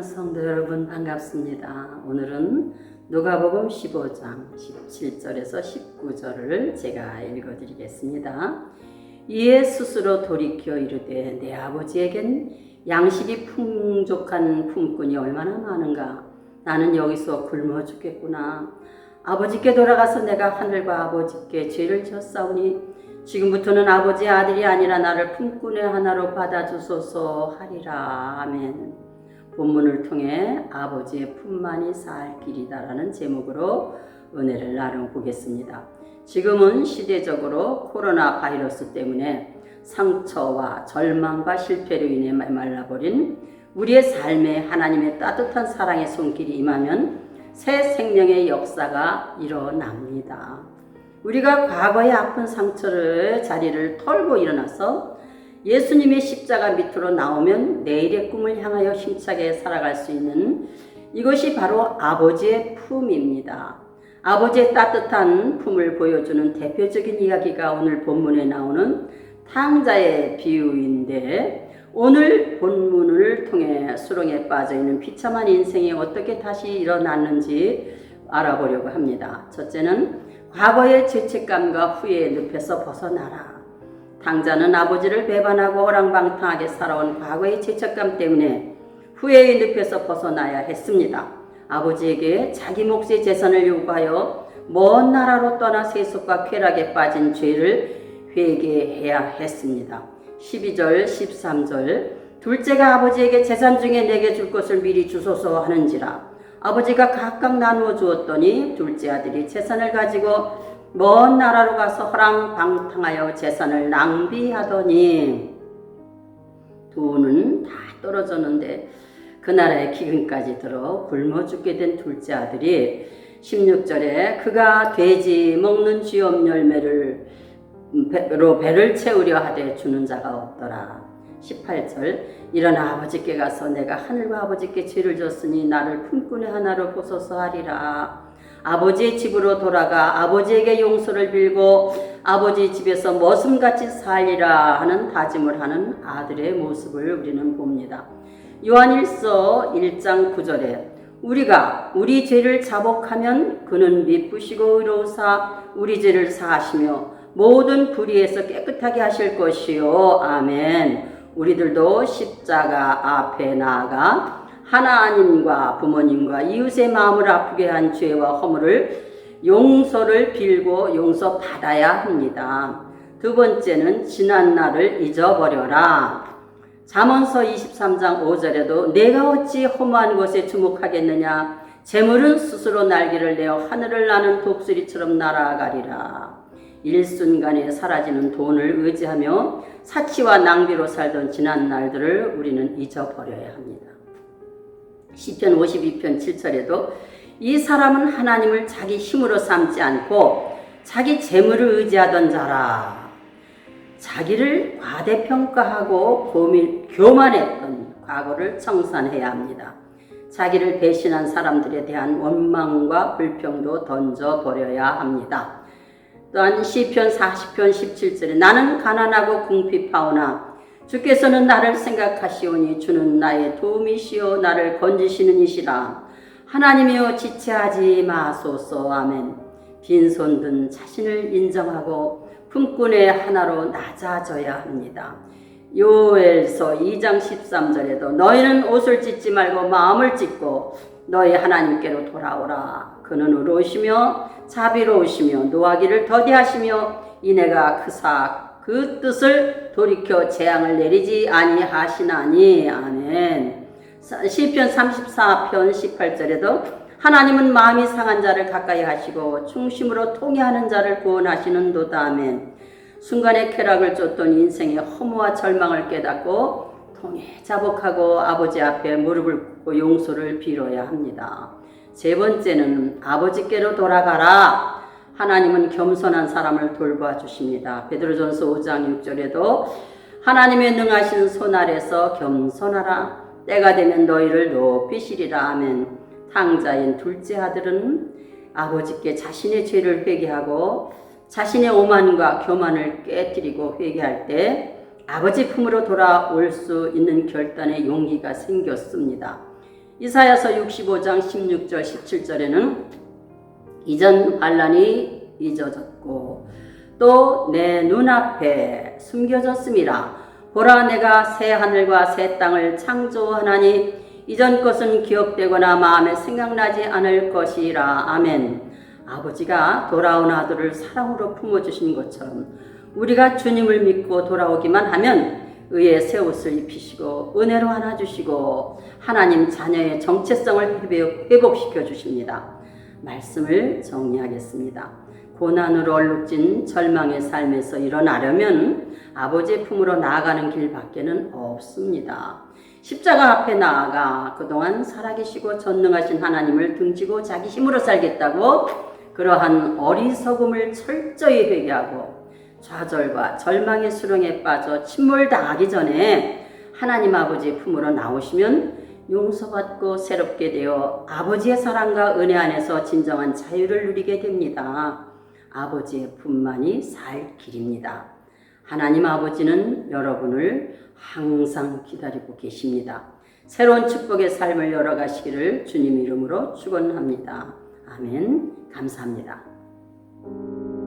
사랑하는 성도 여러분 반갑습니다. 오늘은 누가복음 15장 17절에서 19절을 제가 읽어드리겠습니다. 이에 스스로 돌이켜 이르되 내 아버지에겐 양식이 풍족한 품꾼이 얼마나 많은가 나는 여기서 굶어 죽겠구나 아버지께 돌아가서 내가 하늘과 아버지께 죄를 졌사오니 지금부터는 아버지 아들이 아니라 나를 품꾼의 하나로 받아주소서 하리라 아멘 본문을 통해 아버지의 품만이 살 길이다라는 제목으로 은혜를 나눠보겠습니다. 지금은 시대적으로 코로나 바이러스 때문에 상처와 절망과 실패로 인해 말라버린 우리의 삶에 하나님의 따뜻한 사랑의 손길이 임하면 새 생명의 역사가 일어납니다. 우리가 과거의 아픈 상처를 자리를 털고 일어나서 예수님의 십자가 밑으로 나오면 내일의 꿈을 향하여 힘차게 살아갈 수 있는 이것이 바로 아버지의 품입니다. 아버지의 따뜻한 품을 보여주는 대표적인 이야기가 오늘 본문에 나오는 탕자의 비유인데 오늘 본문을 통해 수렁에 빠져 있는 비참한 인생이 어떻게 다시 일어났는지 알아보려고 합니다. 첫째는 과거의 죄책감과 후회의 늪에서 벗어나라. 당자는 아버지를 배반하고 어랑방탕하게 살아온 과거의 죄책감 때문에 후회의 늪에서 벗어나야 했습니다. 아버지에게 자기 몫의 재산을 요구하여 먼 나라로 떠나 세속과 쾌락에 빠진 죄를 회개해야 했습니다. 12절, 13절 둘째가 아버지에게 재산 중에 내게 줄 것을 미리 주소서 하는지라 아버지가 각각 나누어 주었더니 둘째 아들이 재산을 가지고 먼 나라로 가서 허랑방탕하여 재산을 낭비하더니 돈은 다 떨어졌는데 그 나라에 기근까지 들어 굶어 죽게 된 둘째 아들이 16절에 그가 돼지 먹는 쥐엄 열매를 배로 배를 채우려 하되 주는 자가 없더라. 18절 일어나 아버지께 가서 내가 하늘과 아버지께 죄를 졌으니 나를 품꾼의 하나로 보소서 하리라. 아버지의 집으로 돌아가 아버지에게 용서를 빌고 아버지 집에서 머슴같이 살리라 하는 다짐을 하는 아들의 모습을 우리는 봅니다. 요한일서 1장 9절에 우리가 우리 죄를 자복하면 그는 미쁘시고 의로우사 우리 죄를 사하시며 모든 불의에서 깨끗하게 하실 것이요 아멘. 우리들도 십자가 앞에 나아가 하나님과 부모님과 이웃의 마음을 아프게 한 죄와 허물을 용서를 빌고 용서 받아야 합니다. 두 번째는 지난 날을 잊어버려라. 잠언서 23장 5절에도 내가 어찌 허무한 것에 주목하겠느냐 재물은 스스로 날개를 내어 하늘을 나는 독수리처럼 날아가리라. 일순간에 사라지는 돈을 의지하며 사치와 낭비로 살던 지난 날들을 우리는 잊어버려야 합니다. 시편 52편 7절에도 이 사람은 하나님을 자기 힘으로 삼지 않고 자기 재물을 의지하던 자라. 자기를 과대평가하고 고민, 교만했던 과거를 청산해야 합니다. 자기를 배신한 사람들에 대한 원망과 불평도 던져버려야 합니다. 또한 시편 40편 17절에 나는 가난하고 궁핍하오나 주께서는 나를 생각하시오니 주는 나의 도움이시오 나를 건지시는 이시라 하나님이여 지체하지 마소서 아멘 빈손 든 자신을 인정하고 품꾼의 하나로 낮아져야 합니다. 요엘서 2장 13절에도 너희는 옷을 찢지 말고 마음을 찢고 너희 하나님께로 돌아오라. 그는 의로우시며 자비로우시며 노하기를 더디하시며 이내가 그사 그 뜻을 돌이켜 재앙을 내리지 아니하시나니 아멘. 시편 34편 18절에도 하나님은 마음이 상한 자를 가까이 하시고 중심으로 통해하는 자를 구원하시는 도다 아멘. 순간의 쾌락을 쫓던 인생의 허무와 절망을 깨닫고 통해 자복하고 아버지 앞에 무릎을 꿇고 용서를 빌어야 합니다. 세 번째는 아버지께로 돌아가라. 하나님은 겸손한 사람을 돌봐 주십니다. 베드로전서 5장 6절에도 하나님의 능하신 손 아래서 겸손하라. 때가 되면 너희를 높이시리라 하면 탕자인 둘째 아들은 아버지께 자신의 죄를 회개하고 자신의 오만과 교만을 깨뜨리고 회개할 때 아버지 품으로 돌아올 수 있는 결단의 용기가 생겼습니다. 이사야서 65장 16절 17절에는 이전 반란이 잊어졌고 또 내 눈앞에 숨겨졌습니다. 보라 내가 새 하늘과 새 땅을 창조하나니 이전 것은 기억되거나 마음에 생각나지 않을 것이라 아멘. 아버지가 돌아온 아들을 사랑으로 품어주신 것처럼 우리가 주님을 믿고 돌아오기만 하면 의의 새 옷을 입히시고 은혜로 안아주시고 하나님 자녀의 정체성을 회복- 회복시켜 주십니다. 말씀을 정리하겠습니다. 고난으로 얼룩진 절망의 삶에서 일어나려면 아버지의 품으로 나아가는 길밖에는 없습니다. 십자가 앞에 나아가 그동안 살아계시고 전능하신 하나님을 등지고 자기 힘으로 살겠다고 그러한 어리석음을 철저히 회개하고 좌절과 절망의 수렁에 빠져 침몰당하기 전에 하나님 아버지의 품으로 나오시면 용서받고 새롭게 되어 아버지의 사랑과 은혜 안에서 진정한 자유를 누리게 됩니다. 아버지의 품만이 살 길입니다. 하나님 아버지는 여러분을 항상 기다리고 계십니다. 새로운 축복의 삶을 열어가시기를 주님 이름으로 축원합니다. 아멘. 감사합니다.